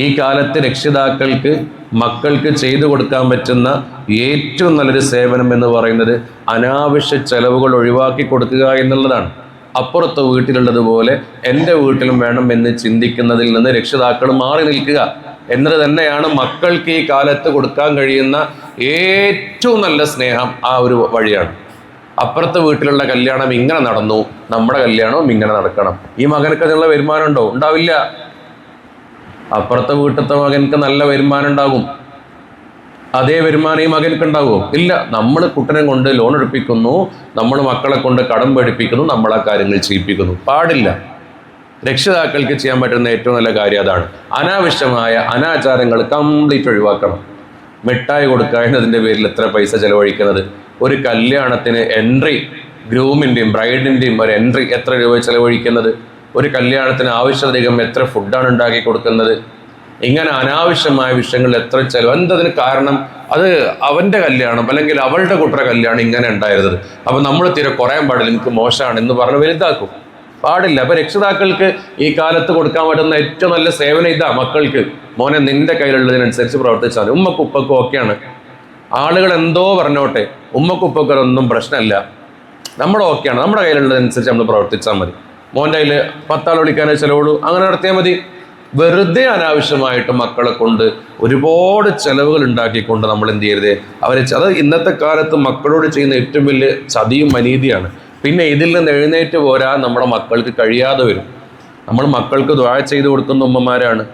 ഈ കാലത്ത് രക്ഷിതാക്കൾക്ക് മക്കൾക്ക് ചെയ്തു കൊടുക്കാൻ പറ്റുന്ന ഏറ്റവും നല്ലൊരു സേവനം എന്ന് പറയുന്നത് അനാവശ്യ ചെലവുകൾ ഒഴിവാക്കി കൊടുക്കുക എന്നുള്ളതാണ്. അപ്പുറത്തെ വീട്ടിലുള്ളതുപോലെ എന്റെ വീട്ടിലും വേണം എന്ന് ചിന്തിക്കുന്നതിൽ നിന്ന് രക്ഷിതാക്കൾ മാറി നിൽക്കുക. എന്നത് തന്നെയാണ് മക്കൾക്ക് ഈ കാലത്ത് കൊടുക്കാൻ കഴിയുന്ന ഏറ്റവും നല്ല സ്നേഹം ആ ഒരു വഴിയാണ്. അപ്പുറത്തെ വീട്ടിലുള്ള കല്യാണം ഇങ്ങനെ നടന്നു നമ്മുടെ കല്യാണവും ഇങ്ങനെ നടക്കണം. ഈ മകനക്ക് അതിനുള്ള വരുമാനം ഉണ്ടോ ഉണ്ടാവില്ല. അപ്പുറത്തെ വീട്ടിലത്തെ മകനക്ക് നല്ല വരുമാനം ഉണ്ടാകും. അതേ വരുമാനം ഈ മകനക്ക് ഉണ്ടാകുമോ? ഇല്ല. നമ്മൾ കുട്ടനെ കൊണ്ട് ലോൺ എടുപ്പിക്കുന്നു. നമ്മൾ മക്കളെ കൊണ്ട് കടം പേടിപ്പിക്കുന്നു നമ്മൾ ആ കാര്യങ്ങൾ ചെയ്യിപ്പിക്കുന്നു. പാടില്ല. രക്ഷിതാക്കൾക്ക് ചെയ്യാൻ പറ്റുന്ന ഏറ്റവും നല്ല കാര്യം അതാണ്. അനാവശ്യമായ അനാചാരങ്ങൾ കംപ്ലീറ്റ് ഒഴിവാക്കണം. മിഠായി കൊടുക്കാൻ എന്നതിന്റെ പേരിൽ എത്ര പൈസ ചെലവഴിക്കുന്നത്? ഒരു കല്യാണത്തിന് എൻട്രി ഗ്രൂമിന്റെയും ബ്രൈഡിന്റെയും ഒരു എൻട്രി എത്ര രൂപ ചെലവഴിക്കുന്നത്? ഒരു കല്യാണത്തിന് ആവശ്യധികം എത്ര ഫുഡാണ് ഉണ്ടാക്കി കൊടുക്കുന്നത്? ഇങ്ങനെ അനാവശ്യമായ വിഷയങ്ങൾ എത്ര ചെലവ്? എന്തതിന് കാരണം? അത് അവന്റെ കല്യാണം അല്ലെങ്കിൽ അവളുടെ കുട്ടറെ കല്യാണം ഇങ്ങനെ ഉണ്ടായിരുന്നത്. അപ്പം നമ്മൾ തീരെ കുറയാൻ പാടില്ല. എനിക്ക് മോശമാണ് എന്ന് പറഞ്ഞ് വലുതാക്കും. പാടില്ല. അപ്പം രക്ഷിതാക്കൾക്ക് ഈ കാലത്ത് കൊടുക്കാൻ പറ്റുന്ന ഏറ്റവും നല്ല സേവനം ഇതാ മക്കൾക്ക്. മോനെ നിന്റെ കയ്യിലുള്ളതിനനുസരിച്ച് പ്രവർത്തിച്ചാൽ ഉമ്മക്കും ഉപ്പക്കും ഒക്കെയാണ്. ആളുകൾ എന്തോ പറഞ്ഞോട്ടെ. ഉമ്മക്കും ഉപ്പക്കും ഒന്നും പ്രശ്നമല്ല. നമ്മുടെ ഓക്കെയാണ്. നമ്മുടെ കയ്യിലുള്ളതനുസരിച്ച് നമ്മൾ പ്രവർത്തിച്ചാൽ മതി. മോന്റെ അതിൽ പത്താൾ വിളിക്കാനേ ചിലവുള്ളൂ. അങ്ങനെ നടത്തിയാൽ മതി. വെറുതെ അനാവശ്യമായിട്ട് മക്കളെ കൊണ്ട് ഒരുപാട് ചെലവുകൾ ഉണ്ടാക്കിക്കൊണ്ട് നമ്മൾ എന്ത് ചെയ്യരുത്. അവരെ അത് ഇന്നത്തെ കാലത്ത് മക്കളോട് ചെയ്യുന്ന ഏറ്റവും വലിയ ചതിയും അനീതിയാണ്. പിന്നെ ഇതിൽ നിന്ന് എഴുന്നേറ്റ് പോരാൻ നമ്മുടെ മക്കൾക്ക് കഴിയാതെ വരും. നമ്മൾ മക്കൾക്ക് ദ്വാ ചെയ്ത് കൊടുക്കുന്ന ഉമ്മമാരാണ്.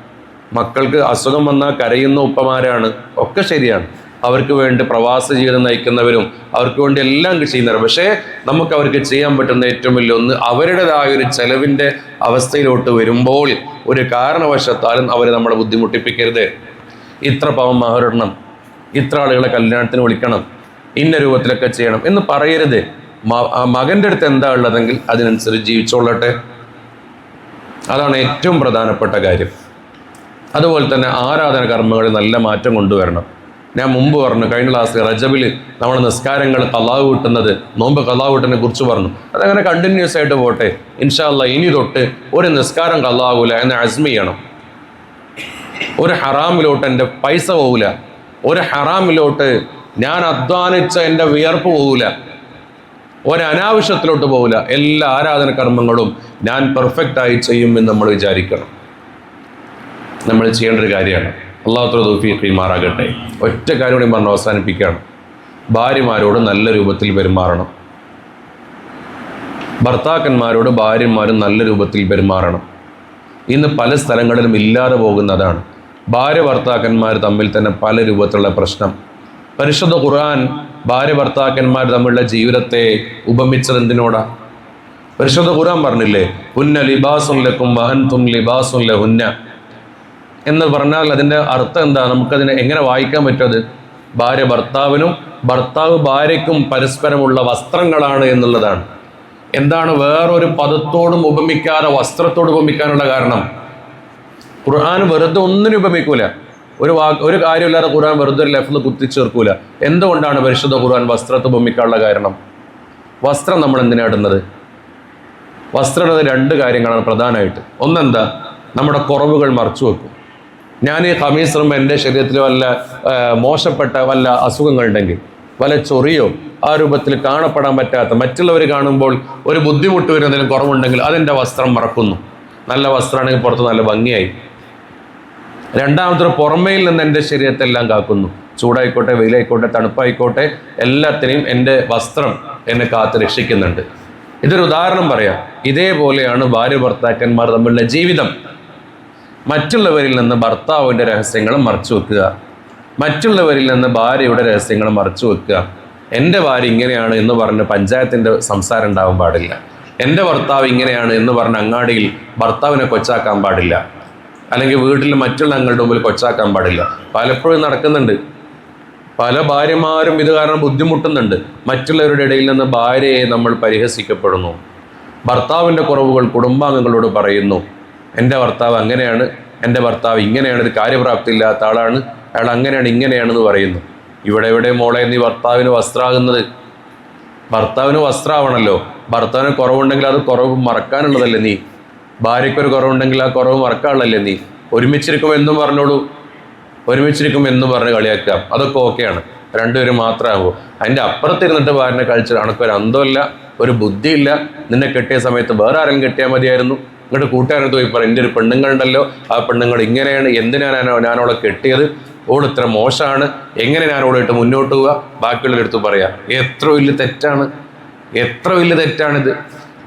മക്കൾക്ക് അസുഖം വന്നാൽ കരയുന്ന ഉപ്പമാരാണ്. ഒക്കെ ശരിയാണ്. അവർക്ക് വേണ്ടി പ്രവാസ ജീവിതം നയിക്കുന്നവരും അവർക്ക് വേണ്ടി എല്ലാം ചെയ്യുന്നവർ പക്ഷേ നമുക്ക് അവർക്ക് ചെയ്യാൻ പറ്റുന്ന ഏറ്റവും വലിയ ഒന്ന് അവരുടേതായ ഒരു ചെലവിന്റെ അവസ്ഥയിലോട്ട് വരുമ്പോൾ ഒരു കാരണവശത്താലും അവരെ നമ്മളെ ബുദ്ധിമുട്ടിപ്പിക്കരുത്. ഇത്ര പാവം മഹരിടണം ഇത്ര ആളുകളെ കല്യാണത്തിന് വിളിക്കണം ഇന്ന രൂപത്തിലൊക്കെ ചെയ്യണം എന്ന് പറയരുത്. മകന്റെ അടുത്ത് എന്താ ഉള്ളതെങ്കിൽ അതിനനുസരിച്ച് ജീവിച്ചോളട്ടെ. അതാണ് ഏറ്റവും പ്രധാനപ്പെട്ട കാര്യം. അതുപോലെ തന്നെ ആരാധന കർമ്മങ്ങളിൽ നല്ല മാറ്റം കൊണ്ടുവരണം. ഞാൻ മുമ്പ് പറഞ്ഞു കഴിഞ്ഞ ക്ലാസ്സിൽ റജബിൽ നമ്മൾ നിസ്കാരങ്ങൾ കലാവ് കിട്ടുന്നത് നോമ്പ് കലാവ് കിട്ടുന്നതിനെ കുറിച്ച് പറഞ്ഞു. അതങ്ങനെ കണ്ടിന്യൂസ് ആയിട്ട് പോട്ടെ. ഇൻഷാല്ല ഇനി തൊട്ട് ഒരു നിസ്കാരം കലാവൂല എന്ന് അസ്മി ചെയ്യണം. ഒരു ഹറാമിലോട്ട് എന്റെ പൈസ പോകില്ല ഒരു ഹറാമിലോട്ട് ഞാൻ അധ്വാനിച്ച എന്റെ വിയർപ്പ് പോകില്ല ഒരു പോവില്ല എല്ലാ ആരാധന കർമ്മങ്ങളും ഞാൻ പെർഫെക്റ്റായി ചെയ്യുമെന്ന് നമ്മൾ വിചാരിക്കണം. നമ്മൾ ചെയ്യേണ്ട ഒരു കാര്യമാണ്. അള്ളാഹുത്ര ദുഫീഖി മാറാകട്ടെ ഒറ്റ കാര്യം കൂടി പറഞ്ഞ് അവസാനിപ്പിക്കുകയാണ്. ഭാര്യമാരോട് നല്ല രൂപത്തിൽ പെരുമാറണം. ഭർത്താക്കന്മാരോട് ഭാര്യമാരും നല്ല രൂപത്തിൽ പെരുമാറണം. ഇന്ന് പല സ്ഥലങ്ങളിലും ഇല്ലാതെ പോകുന്നതാണ്. ഭാര്യ ഭർത്താക്കന്മാർ തമ്മിൽ തന്നെ പല രൂപത്തിലുള്ള പ്രശ്നം. പരിശുദ്ധ ഖുർആൻ ഭാര്യ ഭർത്താക്കന്മാർ തമ്മിലുള്ള ജീവിതത്തെ ഉപമിച്ചത് എന്തിനോടാ? പരിശുദ്ധ ഖുർആൻ പറഞ്ഞില്ലേ ഹുന്ന ലിബാസും ലക്കും വഹൻതും ലിബാസും ലഹുന്ന. എന്ന് പറഞ്ഞാൽ അതിന്റെ അർത്ഥം എന്താ? നമുക്കതിനെ എങ്ങനെ വായിക്കാൻ പറ്റത് ഭാര്യ ഭർത്താവിനും ഭർത്താവ് ഭാര്യയ്ക്കും പരസ്പരമുള്ള വസ്ത്രങ്ങളാണ് എന്നുള്ളതാണ്. എന്താണ് വേറൊരു പദത്തോടും ഉപമിക്കാതെ വസ്ത്രത്തോട് ഉപമിക്കാനുള്ള കാരണം? ഖുർആൻ വെറുതെ ഒന്നിനും ഉപമിക്കൂല. ഒരു വാ ഒരു കാര്യമില്ലാതെ ഖുർആൻ വെറുതെ ഒരു ലഫ്ല് കുത്തിച്ചേർക്കൂല എന്തുകൊണ്ടാണ് പരിശുദ്ധ ഖുർആൻ വസ്ത്രത്തെ ഉപമിക്കാനുള്ള കാരണം? വസ്ത്രം നമ്മൾ എന്തിനാ ഇടുന്നത്? വസ്ത്രം ഇടുന്നത് രണ്ട് കാര്യങ്ങളാണ് പ്രധാനമായിട്ട്. ഒന്നെന്താ? നമ്മുടെ കുറവുകൾ മറച്ചു വെക്കും. ഞാൻ ഈ കമീസറും എന്റെ ശരീരത്തിൽ വല്ല മോശപ്പെട്ട വല്ല അസുഖങ്ങളുണ്ടെങ്കിൽ വല്ല ചൊറിയോ ആ രൂപത്തിൽ കാണപ്പെടാൻ പറ്റാത്ത മറ്റുള്ളവർ കാണുമ്പോൾ ഒരു ബുദ്ധിമുട്ട് വരുന്നതിന് കുറവുണ്ടെങ്കിൽ അതെന്റെ വസ്ത്രം മറക്കുന്നു. നല്ല വസ്ത്രമാണെങ്കിൽ പുറത്ത് നല്ല ഭംഗിയായി. രണ്ടാമത്തെ പുറമേയിൽ നിന്ന് എന്റെ ശരീരത്തെ എല്ലാം കാക്കുന്നു. ചൂടായിക്കോട്ടെ വെയിലായിക്കോട്ടെ തണുപ്പായിക്കോട്ടെ എല്ലാത്തിനെയും എന്റെ വസ്ത്രം എന്നെ കാത്ത് രക്ഷിക്കുന്നുണ്ട്. ഇതൊരു ഉദാഹരണം പറയാം. ഇതേപോലെയാണ് ഭാര്യ ഭർത്താക്കന്മാർ തമ്മിലുള്ള ജീവിതം. മറ്റുള്ളവരിൽ നിന്ന് ഭർത്താവിന്റെ രഹസ്യങ്ങൾ മറച്ചു വെക്കുക. മറ്റുള്ളവരിൽ നിന്ന് ഭാര്യയുടെ രഹസ്യങ്ങൾ മറച്ചു വെക്കുക. എന്റെ ഭാര്യ ഇങ്ങനെയാണ് എന്ന് പറഞ്ഞ് പഞ്ചായത്തിന്റെ സംസാരം ഉണ്ടാവാൻ പാടില്ല. എന്റെ ഭർത്താവ് ഇങ്ങനെയാണ് എന്ന് പറഞ്ഞ് അങ്ങാടിയിൽ ഭർത്താവിനെ കൊച്ചാക്കാൻ പാടില്ല. അല്ലെങ്കിൽ വീട്ടിൽ മറ്റുള്ള അങ്ങളുടെ മുമ്പിൽ കൊച്ചാക്കാൻ പാടില്ല. പലപ്പോഴും നടക്കുന്നുണ്ട്. പല ഭാര്യമാരും ഇത് കാരണം ബുദ്ധിമുട്ടുന്നുണ്ട്. മറ്റുള്ളവരുടെ ഇടയിൽ നിന്ന് ഭാര്യയെ നമ്മൾ പരിഹസിക്കപ്പെടുന്നു. ഭർത്താവിന്റെ കുറവുകൾ കുടുംബാംഗങ്ങളോട് പറയുന്നു. എന്റെ ഭർത്താവ് അങ്ങനെയാണ് എന്റെ ഭർത്താവ് ഇങ്ങനെയാണ് ഒരു കാര്യപ്രാപ്തി ഇല്ലാത്ത ആളാണ് അയാൾ അങ്ങനെയാണ് ഇങ്ങനെയാണെന്ന് പറയുന്നു. ഇവിടെ ഇവിടെ മോളെ നീ ഭർത്താവിന് വസ്ത്രമാകുന്നത് ഭർത്താവിന് വസ്ത്രമാവണല്ലോ ഭർത്താവിന് കുറവുണ്ടെങ്കിൽ അത് കുറവ് മറക്കാനുള്ളതല്ലേ നീ? ഭാര്യയ്ക്കൊരു കുറവുണ്ടെങ്കിൽ ആ കുറവ് മറക്കാനുള്ളതല്ലേ നീ? ഒരുമിച്ചിരിക്കും എന്നും പറഞ്ഞോളൂ. ഒരുമിച്ചിരിക്കും എന്നും പറഞ്ഞ് കളിയാക്കാം അതൊക്കെ ഓക്കെയാണ്. രണ്ടുപേരും മാത്രമാകുമ്പോൾ അതിന്റെ അപ്പുറത്തിരുന്നിട്ട് ഭാര്യനെ കളിച്ചത് അണക്കൊരു അന്തമില്ല ഒരു ബുദ്ധിയില്ല. നിന്നെ കെട്ടിയ സമയത്ത് വേറെ ആരെങ്കിലും കെട്ടിയാൽ മതിയായിരുന്നു. ഇങ്ങോട്ട് കൂട്ടുകാരത്ത് പോയി പറയും എന്റെ ഒരു പെണ്ണുങ്ങളുണ്ടല്ലോ. ആ പെണ്ണുങ്ങൾ ഇങ്ങനെയാണ് എന്തിനാണ് ഞാൻ കെട്ടിയത്? ഓൾ ഇത്ര മോശമാണ് എങ്ങനെ ഞാൻ അവളായിട്ട് മുന്നോട്ട് പോവുക ബാക്കിയുള്ളവരെടുത്ത് പറയാം എത്ര വലിയ തെറ്റാണ്. എത്ര വലിയ തെറ്റാണിത്.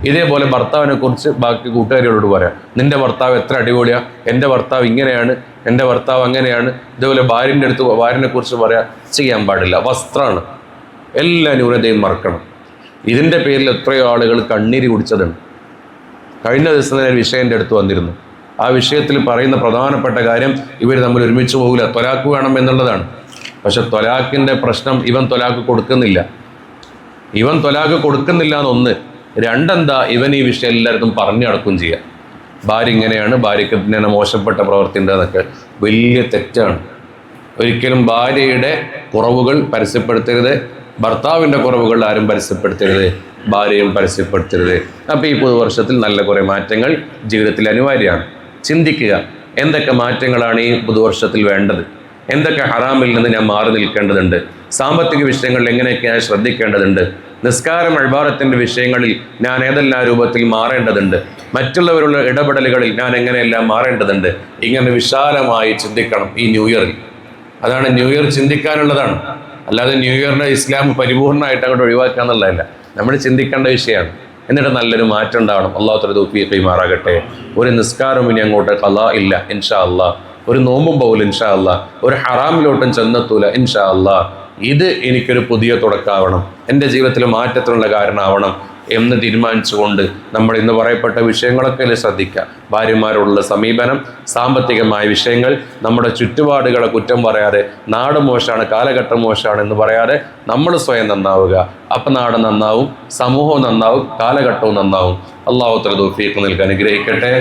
ഇതേപോലെ ഭർത്താവിനെ കുറിച്ച് ബാക്കി കൂട്ടുകാരികളോട് പറയാം നിന്റെ ഭർത്താവ് എത്ര അടിപൊളിയാണ് എന്റെ ഭർത്താവ് ഇങ്ങനെയാണ്. എന്റെ ഭർത്താവ് അങ്ങനെയാണ്. ഇതേപോലെ ഭാര്യന്റെ അടുത്ത് ഭാര്യനെ കുറിച്ച് ചെയ്യാൻ പാടില്ല. വസ്ത്രമാണ് എല്ലാ ന്യൂനതയും മറക്കണം. ഇതിന്റെ പേരിൽ എത്രയോ ആളുകൾ കണ്ണീര് കുടിച്ചതുണ്ട്. കഴിഞ്ഞ ദിവസം തന്നെ വിഷയന്റെ അടുത്ത് വന്നിരുന്നു. ആ വിഷയത്തിൽ പറയുന്ന പ്രധാനപ്പെട്ട കാര്യം ഇവർ തമ്മിൽ ഒരുമിച്ച് പോകില്ല തൊലാക്ക് വേണം എന്നുള്ളതാണ്. പക്ഷെ തൊലാക്കിന്റെ പ്രശ്നം ഇവൻ തൊലാക്ക് കൊടുക്കുന്നില്ല. ഇവൻ തൊലാക്ക് കൊടുക്കുന്നില്ല എന്നൊന്ന് രണ്ടെന്താ ഇവൻ ഈ വിഷയം എല്ലായിടത്തും പറഞ്ഞു നടക്കും ചെയ്യുക ഭാര്യ ഇങ്ങനെയാണ് ഭാര്യയ്ക്ക് ഇങ്ങനെ മോശപ്പെട്ട പ്രവൃത്തി ഉണ്ട് എന്നൊക്കെ വലിയ തെറ്റാണ്. ഒരിക്കലും ഭാര്യയുടെ കുറവുകൾ പരസ്യപ്പെടുത്തരുത്. ഭർത്താവിന്റെ കുറവുകൾ ആരും പരസ്യപ്പെടുത്തരുത് ഭാര്യയും പരസ്യപ്പെടുത്തരുത്. അപ്പോൾ ഈ പുതുവർഷത്തിൽ നല്ല കുറേ മാറ്റങ്ങൾ ജീവിതത്തിൽ അനിവാര്യമാണ്. ചിന്തിക്കുക എന്തൊക്കെ മാറ്റങ്ങളാണ് ഈ പുതുവർഷത്തിൽ വേണ്ടത്? എന്തൊക്കെ ഹറാമിൽ നിന്ന് ഞാൻ മാറി നിൽക്കേണ്ടതുണ്ട്? സാമ്പത്തിക വിഷയങ്ങളിൽ എങ്ങനെയൊക്കെ ഞാൻ ശ്രദ്ധിക്കേണ്ടതുണ്ട്? നിസ്കാരം അഴിബാറത്തിന്റെ വിഷയങ്ങളിൽ ഞാൻ ഏതെല്ലാം രൂപത്തിൽ മാറേണ്ടതുണ്ട്? മറ്റുള്ളവരുള്ള ഇടപെടലുകളിൽ ഞാൻ എങ്ങനെയെല്ലാം മാറേണ്ടതുണ്ട്? ഇങ്ങനെ വിശാലമായി ചിന്തിക്കണം ഈ ന്യൂ ഇയറിൽ. അതാണ് ന്യൂ ഇയർ ചിന്തിക്കാനുള്ളതാണ്. അല്ലാതെ ന്യൂ ഇയറിന്റെ ഇസ്ലാം പരിപൂർണമായിട്ട് അങ്ങോട്ട് ഒഴിവാക്കുക എന്നുള്ളതല്ല. നമ്മൾ ചിന്തിക്കേണ്ട വിഷയമാണ്. എന്നിട്ട് നല്ലൊരു മാറ്റം ഉണ്ടാവണം. അള്ളാഹു തല തൂക്കി കൈമാറാകട്ടെ. ഒരു നിസ്കാരം ഇനി അങ്ങോട്ട് കല ഇല്ല ഇൻഷാ അല്ലാ ഒരു നോമ്പും പോകില്ല ഇൻഷാ അല്ലാ ഒരു ഹറാമിലോട്ടും ചെന്നെത്തൂല ഇൻഷാ അല്ലാ ഇത് എനിക്കൊരു പുതിയ തുടക്കമാവണം. എന്റെ ജീവിതത്തിൽ മാറ്റത്തിനുള്ള കാരണമാവണം. എന്ന് തീരുമാനിച്ചുകൊണ്ട് നമ്മൾ ഇന്ന് പറയപ്പെട്ട വിഷയങ്ങളൊക്കെ ശ്രദ്ധിക്കുക? ഭാര്യമാരോടുള്ള സമീപനം സാമ്പത്തികമായ വിഷയങ്ങൾ നമ്മുടെ ചുറ്റുപാടുകളെ കുറ്റം പറയാതെ നാട് മോശമാണ് കാലഘട്ടം മോശമാണ് എന്ന് പറയാതെ നമ്മൾ സ്വയം നന്നാവുക. അപ്പം നാട് നന്നാവും സമൂഹവും നന്നാവും കാലഘട്ടവും നന്നാവും. അള്ളാഹുത്തല ദൂഫീക്ക് നൽകി അനുഗ്രഹിക്കട്ടെ.